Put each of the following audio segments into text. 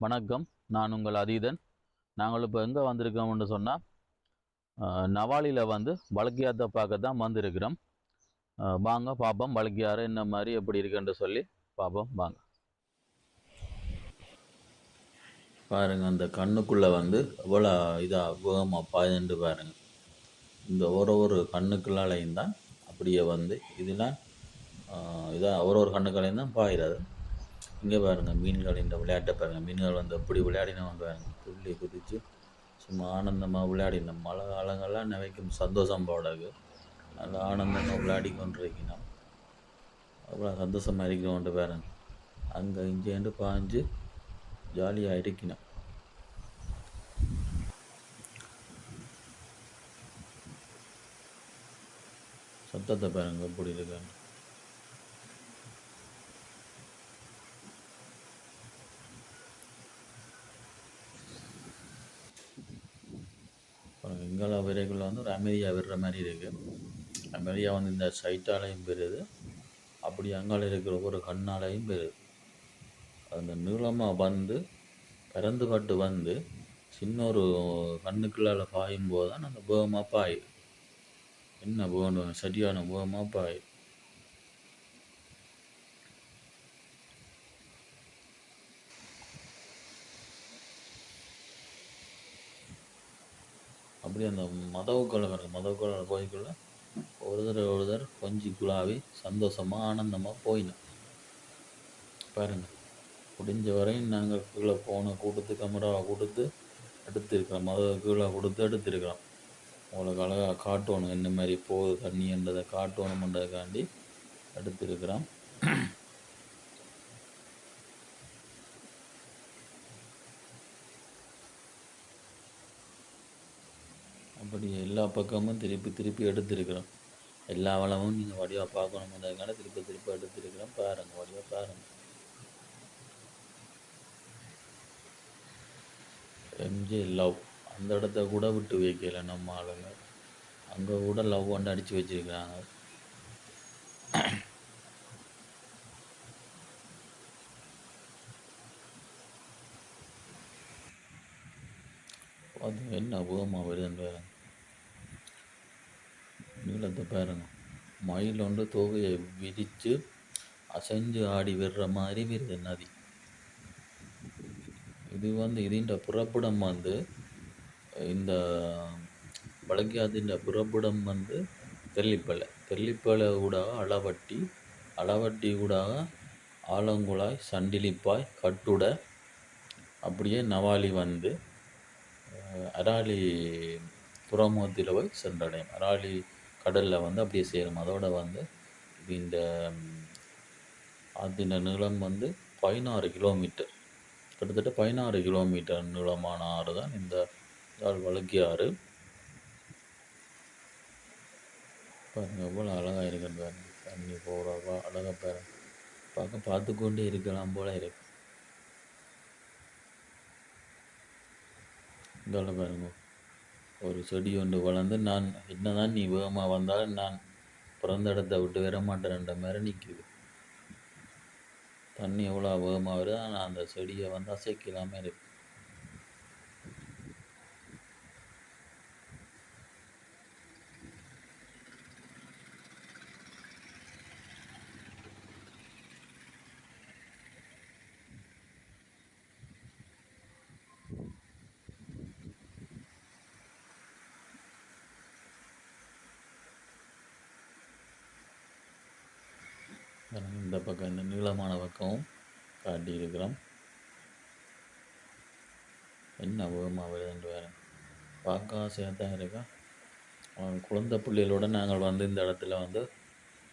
வணக்கம் நான் உங்கள் அதீதன். நாங்கள் இப்போ எங்கே வந்திருக்கோம்னு சொன்னால் நவாலியில் வந்து வழக்கியாத்தை பார்க்க தான் வந்திருக்கிறோம். அஹ் வாங்க பாப்போம் வழக்கியாறு என்ன மாதிரி எப்படி இருக்குன்னு சொல்லி பார்ப்போம் வாங்க. பாருங்க அந்த கண்ணுக்குள்ளே வந்து எவ்வளோ இதாக வேகமாக பாயுதுன்ட்டு பாருங்க. இந்த ஒரு ஒரு கண்ணுக்குள்ளாலையும் தான் அப்படியே வந்து இதெல்லாம் இதாக ஒரு ஒரு கண்ணுக்களையும் தான் பாயிறது. இங்கே பாருங்க மீன்கள் இந்த விளையாட்டை பாருங்கள் மீன்கள் வந்து எப்படி விளையாடினோம் பாருங்கள் துள்ளி குதித்து சும்மா ஆனந்தமாக விளையாடின மழை காலங்கள்லாம் நினைக்கும் சந்தோஷம் போடாது நல்லா ஆனந்தமாக விளையாடி கொண்டிருக்கணும் அவ்வளோ சந்தோஷமாக இருக்கிறோன்ட்டு பாருங்க. அங்கே இங்கேண்டு பாஞ்சு ஜாலியாக இருக்கணும் சத்தத்தை பாருங்க எப்படி இருக்கான்னு சிங்கள விரைவில் வந்து ஒரு அமைதியாக விடுற மாதிரி இருக்குது அமைதியாக வந்து இந்த சைட்டாலையும் பெறுது. அப்படி அங்கால இருக்கிற ஒவ்வொரு கண்ணாலையும் பெறுது. அந்த நீளமாக வந்து பறந்துபட்டு வந்து சின்ன ஒரு கண்ணுக்குள்ளால பாயும் போது தான் அந்த வேகமாக பாயுது என்ன வேணும் சரியான வேகமாக பாயுது அப்படி அந்த மதவுக்குள்ள பாருங்க மதவுக்குள்ள போய்க்குள்ள ஒருத்தர் ஒருத்தர் கொஞ்சி குழாவி சந்தோஷமாக ஆனந்தமாக போயினோம் பாருங்கள் முடிஞ்ச வரையும் நாங்கள் கீழே போன கொடுத்து கேமராவை கொடுத்து எடுத்திருக்கிறோம். மத கீழே கொடுத்து எடுத்திருக்கிறோம். உங்களுக்கு அழகாக காட்டணும் என்ன மாதிரி போகுது தண்ணின்றதை காட்டணுன்றதுக்காண்டி எடுத்திருக்கிறோம். அப்படி எல்லா பக்கமும் திருப்பி திருப்பி எடுத்திருக்கிறோம். எல்லா வளமும் நீங்கள் வடிவாக பார்க்கணுன்றதுக்கான திருப்பி திருப்பி எடுத்திருக்கிறோம். பாருங்கள் வடிவாக பாருங்கள் எம்ஜே லவ் அந்த இடத்த கூட விட்டு வைக்கல நம்ம ஆளுங்க. அங்கே கூட லவ் வந்து அடித்து வச்சிருக்கிறாங்க. அது என்ன பூகமாக வருதுன்னு வேறு நீளத்தை பாருங்க. மயில் ஒன்று தோகையை விரித்து அசைஞ்சு ஆடி விடுற மாதிரி விருது நதி. இது வந்து இதுன்ற புறப்படம் வந்து இந்த வழக்கியாதின் புறப்படம் வந்து தெல்லிப்பலை தெல்லிப்பலை ஊடாக அளவட்டி அளவட்டி ஊடாக ஆலங்குழாய் சண்டிலிப்பாய் கட்டுடை அப்படியே நவாலி வந்து அராலி துறைமுகத்தில் போய் சென்றடையும். அராலி கடலில் வந்து அப்படியே சேரும். அதோட வந்து இந்த ம், நீளம் வந்து பதினாறு கிலோமீட்டர். கிட்டத்தட்ட பதினாறு கிலோமீட்டர் நீளமான ஆறு தான் இந்த யாழ் வழுக்கி ஆறு. பாருங்க எவ்வளோ அழகாக இருக்குன்னு பாருங்க. தண்ணி போகிறவா அழகாக பாருங்க. பார்க்க பார்த்து கொண்டே இருக்கலாம் போல இருக்கு. இங்கால பாருங்க. ஒரு செடி ஒன்று வளர்ந்து நான் என்னதான் நீ வேகமாக வந்தாலும் நான் பிறந்த இடத்த விட்டு வர மாட்டேன்ற மாதிரி நிற்குது தண்ணி எவ்வளோ வேகமாக வருது ஆனால் அந்த செடியை வந்து அசைக்கலாமல் இருக்கு பாருங்க, இந்த பக்கம் இந்த நீளமான பக்கமும் காட்டியிருக்கிறோம். என்ன வேகமாக வருதுன்ட்டு வேறு. பார்க்க ஆசையாக தான் இருக்கா? அவன் குழந்தை பிள்ளைகளோட நாங்கள் வந்து இந்த இடத்துல வந்து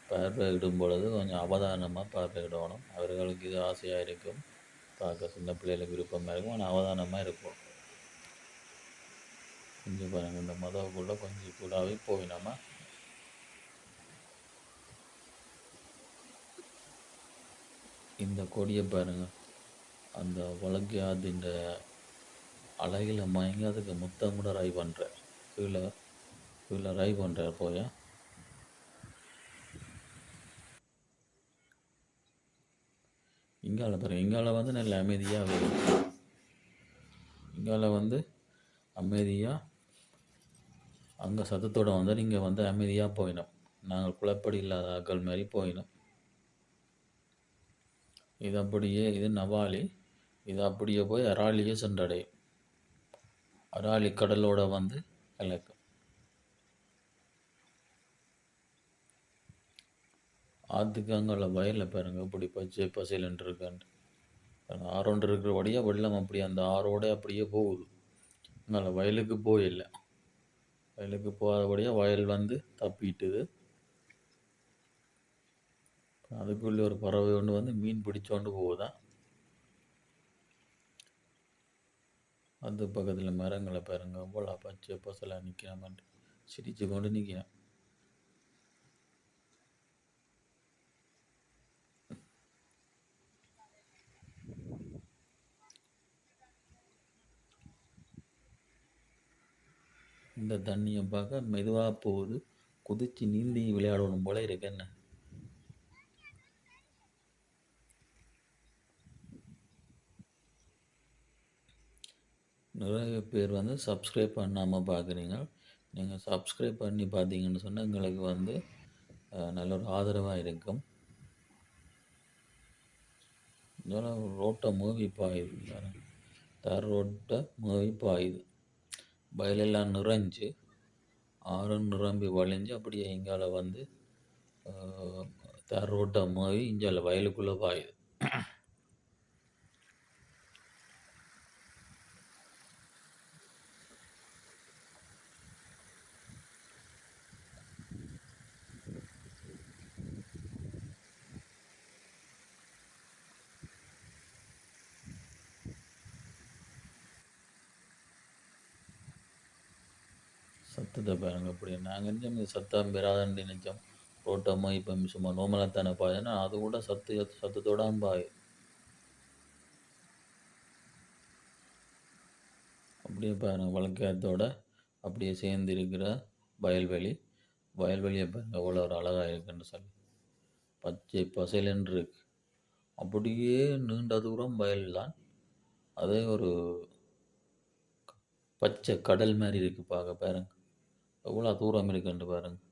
பார்வையிடும் பொழுது கொஞ்சம் அவதானமாக பார்வையிடணும். அவர்களுக்கு இது ஆசையாக இருக்கும். பார்க்க சின்ன பிள்ளைகளுக்கு விருப்பமாக இருக்கும். ஆனால் அவதானமாக இருக்கும் கொஞ்சம் பாருங்கள் இந்த மதவுக்குள்ளே கொஞ்சம் கூடாவே போய் நம்ம இந்த கொடியை பாருங்கள் அந்த வழக்கு அதிண்ட அழகில் மயங்கி அதுக்கு முத்தம் கூட ரை பண்ணுறார் கீழே கீழே ரை பண்ணுறார் போய். இங்கால பாருங்க இங்கால வந்து நல்ல அமைதியாக இங்கால வந்து அமைதியாக அங்கே சத்தத்தோடு வந்து நீங்கள் வந்து அமைதியாக போயிடும் நாங்கள் குழப்படி இல்லாத ஆக்கள் மாதிரி போயிடும் இது அப்படியே இது நவாலி. இது அப்படியே போய் அராலியை சென்றடையும் அராலி கடலோட வந்து கலக்கும் ஆற்றுக்கு அங்கே வயலில் பாருங்க இப்படி பச்சை பசைலன்ட்டு இருக்கான்ட்டு. பாருங்க, இருக்கிற இருக்கிறபடியாக வெள்ளம் அப்படியே அந்த ஆறோட அப்படியே போகுது. அதனால் வயலுக்கு போயில்ல வயலுக்கு போகாதபடியாக வயல் வந்து தப்பிட்டுது. அதுக்குள்ளே ஒரு பறவை ஒன்று வந்து மீன் பிடிச்சோண்டு போகுதான் அது பக்கத்தில் மரங்களை பாருங்க. அவ்வளோ பச்சை பசலாக நிற்கிறாமட்டு சிரித்து கொண்டு நிற்கிறேன் இந்த தண்ணியை பார்க்க மெதுவாக போகுது. குதித்து நீந்தி விளையாடணும் போல இருக்கு என்ன? நிறைய பேர் வந்து சப்ஸ்கிரைப் பண்ணாமல் பார்க்குறீங்க நீங்கள் சப்ஸ்கிரைப் பண்ணி பார்த்தீங்கன்னு சொன்னால் எங்களுக்கு வந்து நல்ல ஒரு ஆதரவாக இருக்கும். இதெல்லாம் ரோட்டை மூவி பாயுது. பாருங்க. தார் ரோட்டை மூவி பாயுது. வயலெல்லாம் நிறைஞ்சு ஆறும் நிரம்பி வழிஞ்சு அப்படியே இங்கால வந்து அஹ், தார் ரோட்டை மூவி இங்கால வயலுக்குள்ளே பாயுது. சத்தத்தை பாருங்க அப்படி நாங்கள் நினைச்சோம் இது சத்தம் பெறாதன்னு நினைச்சோம். ரோட்டம்மா இப்போ சும்மா நோமலாக தானே பாயுதுன்னா அது கூட சத்து சத்தத்தோட பாயும் அப்படியே பாருங்கள் வழக்கத்தோட அப்படியே சேர்ந்து இருக்கிற வயல்வெளி. வயல்வெளியை பாருங்கள் எவ்வளோ ஒரு அழகாக இருக்குன்னு சொல்லி. பச்சை பசைலன்னு இருக்கு. அப்படியே நீண்ட தூரம் வயல் தான் அதே ஒரு பச்சை கடல் மாதிரி இருக்குது பார்க்க பாருங்க. எவ்வளோ தூரம் இருக்குன்னு பாருங்கள்